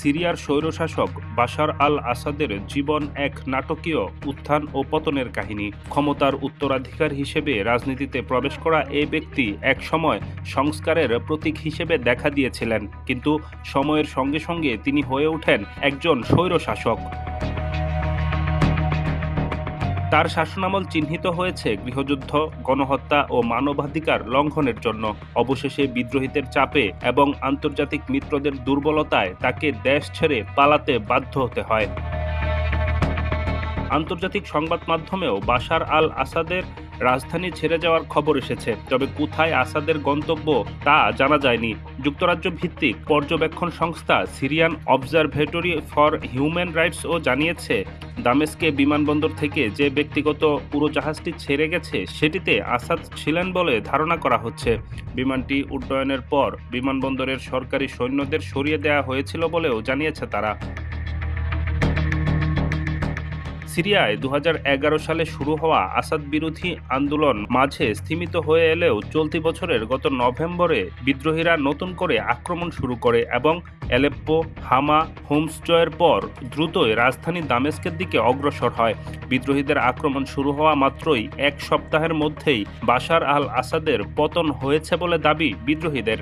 সিরিয়ার স্বৈরশাসক বাশার আল আসাদের জীবন এক নাটকীয় উত্থান ও পতনের কাহিনী। ক্ষমতার উত্তরাধিকার হিসেবে রাজনীতিতে প্রবেশ করা এই ব্যক্তি এক সময় সংস্কারের প্রতীক হিসেবে দেখা দিয়েছিলেন, কিন্তু সময়ের সঙ্গে সঙ্গে তিনি হয়ে ওঠেন একজন স্বৈরশাসক। তার শাসনামল চিহ্নিত হয়েছে গৃহযুদ্ধ, গণহত্যা ও মানবাধিকার লঙ্ঘনের জন্য। অবশেষে বিদ্রোহীদের চাপে এবং আন্তর্জাতিক মিত্রদের দুর্বলতায় তাকে দেশ ছেড়ে পালাতে বাধ্য হতে হয়। আন্তর্জাতিক সংবাদ মাধ্যমেও বাশার আল আসাদের রাজধানী ছেড়ে যাওয়ার খবর এসেছে। তবে কোথায় আসাদের গন্তব্য তা জানা যায়নি। যুক্তরাজ্য ভিত্তিক পর্যবেক্ষণ সংস্থা সিরিয়ান অবজারভেটরি ফর হিউম্যান রাইটসও জানিয়েছে, দামেস্কে বিমানবন্দর থেকে যে ব্যক্তিগত উড়োজাহাজটি ছেড়ে গেছে, সেটিতে আসাদ ছিলেন বলে ধারণা করা হচ্ছে। বিমানটি উড্ডয়নের পর বিমানবন্দরের সরকারি সৈন্যদের সরিয়ে দেওয়া হয়েছিল বলেও জানিয়েছে তারা। সিরিয়ায় দু হাজার এগারো সালে শুরু হওয়া আসাদ বিরোধী আন্দোলন মাঝে স্থিমিত হয়ে এলেও চলতি বছরের গত নভেম্বরে বিদ্রোহীরা নতুন করে আক্রমণ শুরু করে এবং অ্যালেপ্পো, হামা, হোমস জয়ের পর দ্রুতই রাজধানী দামেস্কের দিকে অগ্রসর হয়। বিদ্রোহীদের আক্রমণ শুরু হওয়া মাত্রই এক সপ্তাহের মধ্যেই বাশার আল আসাদের পতন হয়েছে বলে দাবি বিদ্রোহীদের।